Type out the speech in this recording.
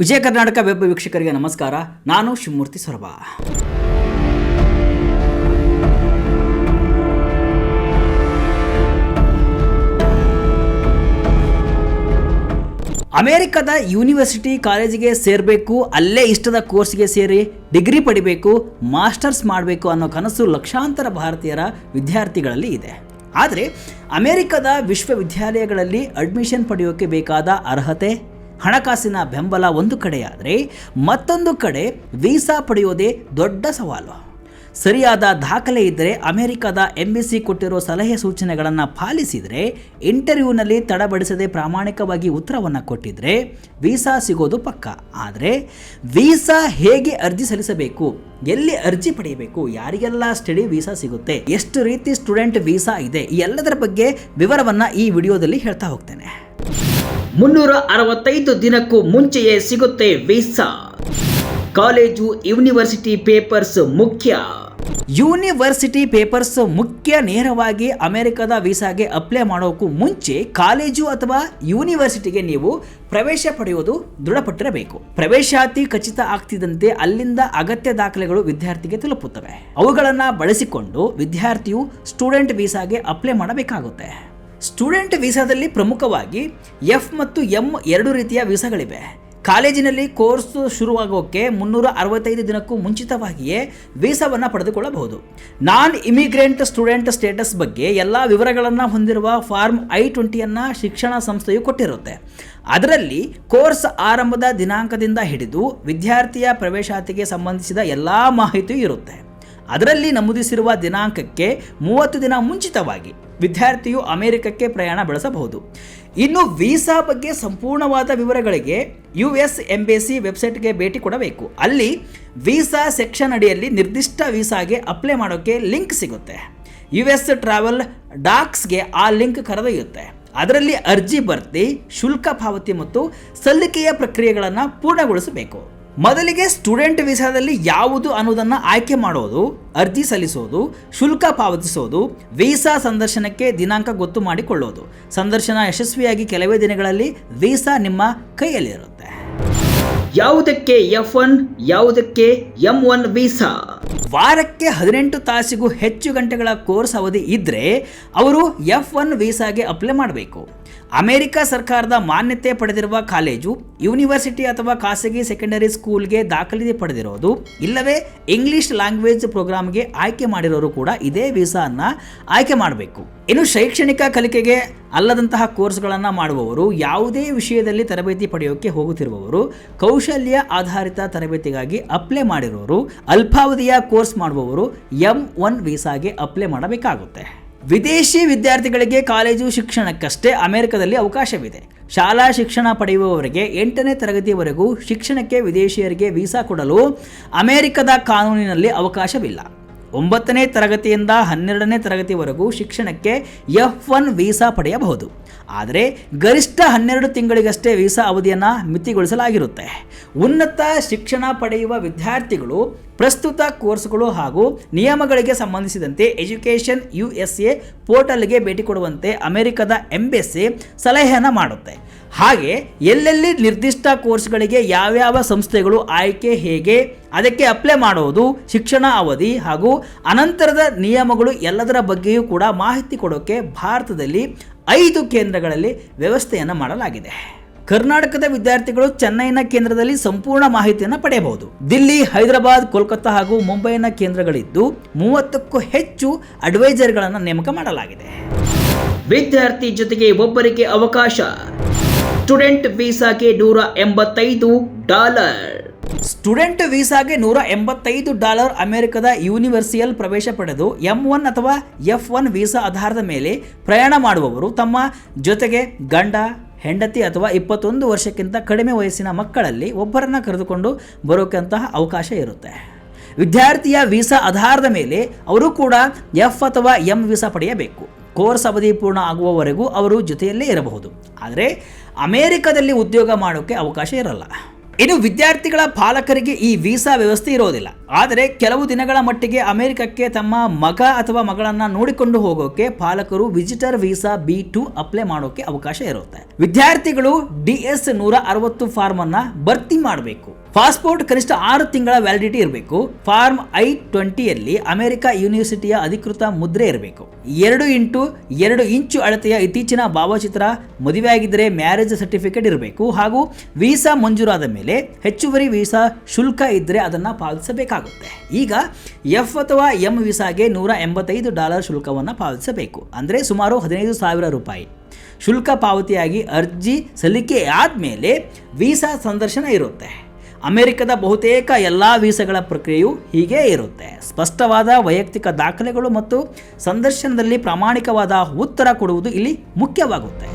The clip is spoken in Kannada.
ವಿಜಯ ಕರ್ನಾಟಕ ವೆಬ್ ವೀಕ್ಷಕರಿಗೆ ನಮಸ್ಕಾರ. ನಾನು ಶಿವಮೂರ್ತಿ ಸೊರಬ. ಅಮೆರಿಕದ ಯೂನಿವರ್ಸಿಟಿ ಕಾಲೇಜಿಗೆ ಸೇರಬೇಕು, ಅಲ್ಲೇ ಇಷ್ಟದ ಕೋರ್ಸ್ಗೆ ಸೇರಿ ಡಿಗ್ರಿ ಪಡಿಬೇಕು, ಮಾಸ್ಟರ್ಸ್ ಮಾಡಬೇಕು ಅನ್ನೋ ಕನಸು ಲಕ್ಷಾಂತರ ಭಾರತೀಯರ ವಿದ್ಯಾರ್ಥಿಗಳಲ್ಲಿ ಇದೆ. ಆದರೆ ಅಮೆರಿಕದ ವಿಶ್ವವಿದ್ಯಾಲಯಗಳಲ್ಲಿ ಅಡ್ಮಿಷನ್ ಪಡೆಯೋಕೆ ಬೇಕಾದ ಅರ್ಹತೆ? ಹಣಕಾಸಿನ ಬೆಂಬಲ ಒಂದು ಕಡೆಯಾದರೆ ಮತ್ತೊಂದು ಕಡೆ ವೀಸಾ ಪಡೆಯೋದೇ ದೊಡ್ಡ ಸವಾಲು. ಸರಿಯಾದ ದಾಖಲೆ ಇದ್ದರೆ ಅಮೆರಿಕದ ಎಂಬಿಸಿ ಕೊಟ್ಟಿರೋ ಸಲಹೆ ಸೂಚನೆಗಳನ್ನು ಪಾಲಿಸಿದರೆ ಇಂಟರ್ವ್ಯೂನಲ್ಲಿ ತಡಬಡಿಸದೆ ಪ್ರಾಮಾಣಿಕವಾಗಿ ಉತ್ತರವನ್ನು ಕೊಟ್ಟಿದ್ರೆ ವೀಸಾ ಸಿಗೋದು ಪಕ್ಕ. ಆದರೆ ವೀಸಾ ಹೇಗೆ ಅರ್ಜಿ ಸಲ್ಲಿಸಬೇಕು, ಎಲ್ಲಿ ಅರ್ಜಿ ಪಡೆಯಬೇಕು, ಯಾರಿಗೆಲ್ಲ ಸ್ಟಡಿ ವೀಸಾ ಸಿಗುತ್ತೆ, ಎಷ್ಟು ರೀತಿ ಸ್ಟೂಡೆಂಟ್ ವೀಸಾ ಇದೆ, ಈ ಎಲ್ಲದರ ಬಗ್ಗೆ ವಿವರವನ್ನು ಈ ವಿಡಿಯೋದಲ್ಲಿ ಹೇಳ್ತಾ ಹೋಗ್ತೇನೆ. ಮುನ್ನೂರ ಅರವತ್ತೈದು ದಿನಕ್ಕೂ ಮುಂಚೆಯೇ ಸಿಗುತ್ತೆ ವೀಸಾ. ಕಾಲೇಜು, ಯೂನಿವರ್ಸಿಟಿ ಪೇಪರ್ಸ್ ಮುಖ್ಯ. ಯೂನಿವರ್ಸಿಟಿ ಪೇಪರ್ಸ್ ಮುಖ್ಯ ನೇರವಾಗಿ ಅಮೆರಿಕದ ವೀಸಾಗೆ ಅಪ್ಲೈ ಮಾಡೋಕ್ಕೂ ಮುಂಚೆ ಕಾಲೇಜು ಅಥವಾ ಯೂನಿವರ್ಸಿಟಿಗೆ ನೀವು ಪ್ರವೇಶ ಪಡೆಯೋದು ದೃಢಪಟ್ಟಿರಬೇಕು. ಪ್ರವೇಶಾತಿ ಖಚಿತ ಆಗ್ತಿದ್ದಂತೆ ಅಲ್ಲಿಂದ ಅಗತ್ಯ ದಾಖಲೆಗಳು ವಿದ್ಯಾರ್ಥಿಗೆ ತಲುಪುತ್ತವೆ. ಅವುಗಳನ್ನು ಬಳಸಿಕೊಂಡು ವಿದ್ಯಾರ್ಥಿಯು ಸ್ಟೂಡೆಂಟ್ ವೀಸಾಗೆ ಅಪ್ಲೈ ಮಾಡಬೇಕಾಗುತ್ತೆ. ಸ್ಟೂಡೆಂಟ್ ವೀಸಾದಲ್ಲಿ ಪ್ರಮುಖವಾಗಿ ಎಫ್ ಮತ್ತು ಎಂ ಎರಡು ರೀತಿಯ ವೀಸಾಗಳಿವೆ. ಕಾಲೇಜಿನಲ್ಲಿ ಕೋರ್ಸ್ ಶುರುವಾಗೋಕ್ಕೆ ಮುನ್ನೂರ ಅರವತ್ತೈದು ದಿನಕ್ಕೂ ಮುಂಚಿತವಾಗಿಯೇ ವೀಸಾವನ್ನು ಪಡೆದುಕೊಳ್ಳಬಹುದು. ನಾನ್ ಇಮಿಗ್ರೆಂಟ್ ಸ್ಟೂಡೆಂಟ್ ಸ್ಟೇಟಸ್ ಬಗ್ಗೆ ಎಲ್ಲ ವಿವರಗಳನ್ನು ಹೊಂದಿರುವ ಫಾರ್ಮ್ ಐ ಟ್ವೆಂಟಿಯನ್ನು ಶಿಕ್ಷಣ ಸಂಸ್ಥೆಯು ಕೊಟ್ಟಿರುತ್ತೆ. ಅದರಲ್ಲಿ ಕೋರ್ಸ್ ಆರಂಭದ ದಿನಾಂಕದಿಂದ ಹಿಡಿದು ವಿದ್ಯಾರ್ಥಿಯ ಪ್ರವೇಶಾತಿಗೆ ಸಂಬಂಧಿಸಿದ ಎಲ್ಲ ಮಾಹಿತಿಯೂ ಇರುತ್ತೆ. ಅದರಲ್ಲಿ ನಮೂದಿಸಿರುವ ದಿನಾಂಕಕ್ಕೆ ಮೂವತ್ತು ದಿನ ಮುಂಚಿತವಾಗಿ ವಿದ್ಯಾರ್ಥಿಯು ಅಮೆರಿಕಕ್ಕೆ ಪ್ರಯಾಣ ಬೆಳೆಸಬಹುದು. ಇನ್ನು ವೀಸಾ ಬಗ್ಗೆ ಸಂಪೂರ್ಣವಾದ ವಿವರಗಳಿಗೆ ಯು ಎಸ್ ಎಂಬೇಸಿ ವೆಬ್ಸೈಟ್ಗೆ ಭೇಟಿ ಕೊಡಬೇಕು. ಅಲ್ಲಿ ವೀಸಾ ಸೆಕ್ಷನ್ ಅಡಿಯಲ್ಲಿ ನಿರ್ದಿಷ್ಟ ವೀಸಾಗೆ ಅಪ್ಲೈ ಮಾಡೋಕ್ಕೆ ಲಿಂಕ್ ಸಿಗುತ್ತೆ. ಯು ಎಸ್ ಟ್ರಾವೆಲ್ ಡಾಕ್ಸ್ಗೆ ಆ ಲಿಂಕ್ ಕರೆದೊಯ್ಯುತ್ತೆ. ಅದರಲ್ಲಿ ಅರ್ಜಿ ಭರ್ತಿ, ಶುಲ್ಕ ಪಾವತಿ ಮತ್ತು ಸಲ್ಲಿಕೆಯ ಪ್ರಕ್ರಿಯೆಗಳನ್ನು ಪೂರ್ಣಗೊಳಿಸಬೇಕು. ಮೊದಲಿಗೆ ಸ್ಟೂಡೆಂಟ್ ವೀಸಾದಲ್ಲಿ ಯಾವುದು ಅನ್ನೋದನ್ನು ಆಯ್ಕೆ ಮಾಡೋದು ಅರ್ಜಿ ಸಲ್ಲಿಸೋದು ಶುಲ್ಕ ಪಾವತಿಸೋದು ವೀಸಾ ಸಂದರ್ಶನಕ್ಕೆ ದಿನಾಂಕ ಗೊತ್ತು ಮಾಡಿಕೊಳ್ಳೋದು. ಸಂದರ್ಶನ ಯಶಸ್ವಿಯಾಗಿ ಕೆಲವೇ ದಿನಗಳಲ್ಲಿ ವೀಸಾ ನಿಮ್ಮ ಕೈಯಲ್ಲಿರುತ್ತೆ ಯಾವುದಕ್ಕೆ ಎಫ್ ಒನ್ ಯಾವುದಕ್ಕೆ ಎಂ ಒನ್ ವೀಸಾ? ವಾರಕ್ಕೆ ಹದಿನೆಂಟು ತಾಸಿಗೂ ಹೆಚ್ಚು ಗಂಟೆಗಳ ಕೋರ್ಸ್ ಅವಧಿ ಇದ್ದರೆ ಅವರು ಎಫ್ ಒನ್ ವೀಸಾಗೆ ಅಪ್ಲೈ ಮಾಡಬೇಕು. ಅಮೆರಿಕ ಸರ್ಕಾರದ ಮಾನ್ಯತೆ ಪಡೆದಿರುವ ಕಾಲೇಜು, ಯೂನಿವರ್ಸಿಟಿ ಅಥವಾ ಖಾಸಗಿ ಸೆಕೆಂಡರಿ ಸ್ಕೂಲ್ಗೆ ದಾಖಲೆ ಪಡೆದಿರೋದು, ಇಲ್ಲವೇ ಇಂಗ್ಲಿಷ್ ಲ್ಯಾಂಗ್ವೇಜ್ ಪ್ರೋಗ್ರಾಮ್ಗೆ ಆಯ್ಕೆ ಮಾಡಿರೋರು ಕೂಡ ಇದೇ ವೀಸಾನ ಆಯ್ಕೆ ಮಾಡಬೇಕು. ಇನ್ನು ಶೈಕ್ಷಣಿಕ ಕಲಿಕೆಗೆ ಅಲ್ಲದಂತಹ ಕೋರ್ಸ್ಗಳನ್ನು ಮಾಡುವವರು, ಯಾವುದೇ ವಿಷಯದಲ್ಲಿ ತರಬೇತಿ ಪಡೆಯೋಕ್ಕೆ ಹೋಗುತ್ತಿರುವವರು, ಕೌಶಲ್ಯ ಆಧಾರಿತ ತರಬೇತಿಗಾಗಿ ಅಪ್ಲೈ ಮಾಡಿರೋರು, ಅಲ್ಪಾವಧಿಯ ಕೋರ್ಸ್ ಮಾಡುವವರು, ಎಂ ಒನ್ ವೀಸಾಗೆ ಅಪ್ಲೈ ಮಾಡಬೇಕಾಗುತ್ತೆ. ವಿದೇಶಿ ವಿದ್ಯಾರ್ಥಿಗಳಿಗೆ ಕಾಲೇಜು ಶಿಕ್ಷಣಕ್ಕಷ್ಟೇ ಅಮೆರಿಕದಲ್ಲಿ ಅವಕಾಶವಿದೆ. ಶಾಲಾ ಶಿಕ್ಷಣ ಪಡೆಯುವವರಿಗೆ ಎಂಟನೇ ತರಗತಿಯವರೆಗೂ ಶಿಕ್ಷಣಕ್ಕೆ ವಿದೇಶಿಯರಿಗೆ ವೀಸಾ ಕೊಡಲು ಅಮೆರಿಕದ ಕಾನೂನಿನಲ್ಲಿ ಅವಕಾಶವಿಲ್ಲ. ಒಂಬತ್ತನೇ ತರಗತಿಯಿಂದ ಹನ್ನೆರಡನೇ ತರಗತಿವರೆಗೂ ಶಿಕ್ಷಣಕ್ಕೆ ಎಫ್ ಒನ್ ವೀಸಾ ಪಡೆಯಬಹುದು. ಆದರೆ ಗರಿಷ್ಠ ಹನ್ನೆರಡು ತಿಂಗಳಿಗಷ್ಟೇ ವೀಸಾ ಅವಧಿಯನ್ನು ಮಿತಿಗೊಳಿಸಲಾಗಿರುತ್ತೆ. ಉನ್ನತ ಶಿಕ್ಷಣ ಪಡೆಯುವ ವಿದ್ಯಾರ್ಥಿಗಳು ಪ್ರಸ್ತುತ ಕೋರ್ಸ್ಗಳು ಹಾಗೂ ನಿಯಮಗಳಿಗೆ ಸಂಬಂಧಿಸಿದಂತೆ ಎಜುಕೇಷನ್, ಯು ಎಸ್ ಎ ಪೋರ್ಟಲ್ಗೆ ಭೇಟಿ ಕೊಡುವಂತೆ ಅಮೆರಿಕದ ಎಂಬೆಸ್ಸಿ ಸಲಹೆಯನ್ನು ಮಾಡುತ್ತೆ. ಹಾಗೆ ಎಲ್ಲೆಲ್ಲಿ ನಿರ್ದಿಷ್ಟ ಕೋರ್ಸ್ಗಳಿಗೆ ಯಾವ್ಯಾವ ಸಂಸ್ಥೆಗಳು ಆಯ್ಕೆ ಹೇಗೆ, ಅದಕ್ಕೆ ಅಪ್ಲೈ ಮಾಡೋದು, ಶಿಕ್ಷಣ ಅವಧಿ ಹಾಗೂ ಅನಂತರದ ನಿಯಮಗಳು ಎಲ್ಲದರ ಬಗ್ಗೆಯೂ ಕೂಡ ಮಾಹಿತಿ ಕೊಡೋಕ್ಕೆ ಭಾರತದಲ್ಲಿ ಐದು ಕೇಂದ್ರಗಳಲ್ಲಿ ವ್ಯವಸ್ಥೆಯನ್ನು ಮಾಡಲಾಗಿದೆ. ಕರ್ನಾಟಕದ ವಿದ್ಯಾರ್ಥಿಗಳು ಚೆನ್ನೈನ ಕೇಂದ್ರದಲ್ಲಿ ಸಂಪೂರ್ಣ ಮಾಹಿತಿಯನ್ನು ಪಡೆಯಬಹುದು. ದಿಲ್ಲಿ, ಹೈದರಾಬಾದ್, ಕೋಲ್ಕತ್ತಾ ಹಾಗೂ ಮುಂಬೈನ ಕೇಂದ್ರಗಳಿದ್ದು ಮೂವತ್ತಕ್ಕೂ ಹೆಚ್ಚು ಅಡ್ವೈಸರ್ಗಳನ್ನು ನೇಮಕ ಮಾಡಲಾಗಿದೆ. ವಿದ್ಯಾರ್ಥಿ ಜೊತೆಗೆ ಒಬ್ಬರಿಗೆ ಅವಕಾಶ. ಸ್ಟೂಡೆಂಟ್ ವೀಸಾಗೆ ನೂರ ಎಂಬತ್ತೈದು ಡಾಲರ್. ಸ್ಟೂಡೆಂಟ್ ವೀಸಾಗೆ ನೂರ ಎಂಬತ್ತೈದು ಡಾಲರ್ ಅಮೆರಿಕದ ಯೂನಿವರ್ಸಿಯಲ್ ಪ್ರವೇಶ ಪಡೆದು ಎಂ ಒನ್ ಅಥವಾ ಎಫ್ ಒನ್ ವೀಸಾ ಆಧಾರದ ಮೇಲೆ ಪ್ರಯಾಣ ಮಾಡುವವರು ತಮ್ಮ ಜೊತೆಗೆ ಗಂಡ, ಹೆಂಡತಿ ಅಥವಾ ಇಪ್ಪತ್ತೊಂದು ವರ್ಷಕ್ಕಿಂತ ಕಡಿಮೆ ವಯಸ್ಸಿನ ಮಕ್ಕಳಲ್ಲಿ ಒಬ್ಬರನ್ನು ಕರೆದುಕೊಂಡು ಬರೋಕ್ಕಂತಹ ಅವಕಾಶ ಇರುತ್ತೆ. ವಿದ್ಯಾರ್ಥಿಯ ವೀಸಾ ಆಧಾರದ ಮೇಲೆ ಅವರು ಕೂಡ ಎಫ್ ಅಥವಾ ಎಂ ವೀಸಾ ಪಡೆಯಬೇಕು. ಕೋರ್ಸ್ ಅವಧಿ ಪೂರ್ಣ ಆಗುವವರೆಗೂ ಅವರು ಜೊತೆಯಲ್ಲೇ ಇರಬಹುದು. ಆದರೆ ಅಮೇರಿಕದಲ್ಲಿ ಉದ್ಯೋಗ ಮಾಡೋಕ್ಕೆ ಅವಕಾಶ ಇರಲ್ಲ. ಇನ್ನು ವಿದ್ಯಾರ್ಥಿಗಳ ಪಾಲಕರಿಗೆ ಈ ವೀಸಾ ವ್ಯವಸ್ಥೆ ಇರೋದಿಲ್ಲ. ಆದರೆ ಕೆಲವು ದಿನಗಳ ಮಟ್ಟಿಗೆ ಅಮೆರಿಕಕ್ಕೆ ತಮ್ಮ ಮಗ ಅಥವಾ ಮಗಳನ್ನ ನೋಡಿಕೊಂಡು ಹೋಗೋಕೆ ಪಾಲಕರು visitor visa B two apply ಮಾಡೋಕೆ ಅವಕಾಶ ಇರುತ್ತೆ. ವಿದ್ಯಾರ್ಥಿಗಳು ಡಿ ಎಸ್ ನೂರ ಅರವತ್ತು ಫಾರ್ಮ್ ಅನ್ನ ಭರ್ತಿ ಮಾಡಬೇಕು. ಪಾಸ್ಪೋರ್ಟ್ ಕನಿಷ್ಠ ಆರು ತಿಂಗಳ ವ್ಯಾಲಿಡಿಟಿ ಇರಬೇಕು. ಫಾರ್ಮ್ ಐ ಟ್ವೆಂಟಿಯಲ್ಲಿ ಅಮೆರಿಕ ಯೂನಿವರ್ಸಿಟಿಯ ಅಧಿಕೃತ ಮುದ್ರೆ ಇರಬೇಕು. ಎರಡು ಇಂಟು ಎರಡು ಇಂಚು ಅಳತೆಯ ಇತ್ತೀಚಿನ ಭಾವಚಿತ್ರ ಮದುವೆಯಾಗಿದ್ದರೆ ಮ್ಯಾರೇಜ್ ಸರ್ಟಿಫಿಕೇಟ್ ಇರಬೇಕು. ಹಾಗೂ ವೀಸಾ ಮಂಜೂರಾದ ಮೇಲೆ ಹೆಚ್ಚುವರಿ ವೀಸಾ ಶುಲ್ಕ ಇದ್ದರೆ ಅದನ್ನು ಪಾವತಿಸಬೇಕಾಗುತ್ತೆ. ಈಗ ಎಫ್ ಅಥವಾ ಎಂ ವೀಸಾಗೆ ನೂರ ಎಂಬತ್ತೈದು ಡಾಲರ್ ಶುಲ್ಕವನ್ನು ಪಾವತಿಸಬೇಕು. ಅಂದರೆ ಸುಮಾರು ಹದಿನೈದು ಸಾವಿರ ರೂಪಾಯಿ. ಶುಲ್ಕ ಪಾವತಿಯಾಗಿ ಅರ್ಜಿ ಸಲ್ಲಿಕೆ ಆದಮೇಲೆ ವೀಸಾ ಸಂದರ್ಶನ ಇರುತ್ತೆ. ಅಮೆರಿಕದ ಬಹುತೇಕ ಎಲ್ಲ ವೀಸಾಗಳ ಪ್ರಕ್ರಿಯೆಯು ಹೀಗೇ ಇರುತ್ತೆ. ಸ್ಪಷ್ಟವಾದ ವೈಯಕ್ತಿಕ ದಾಖಲೆಗಳು ಮತ್ತು ಸಂದರ್ಶನದಲ್ಲಿ ಪ್ರಾಮಾಣಿಕವಾದ ಉತ್ತರ ಕೊಡುವುದು ಇಲ್ಲಿ ಮುಖ್ಯವಾಗುತ್ತೆ.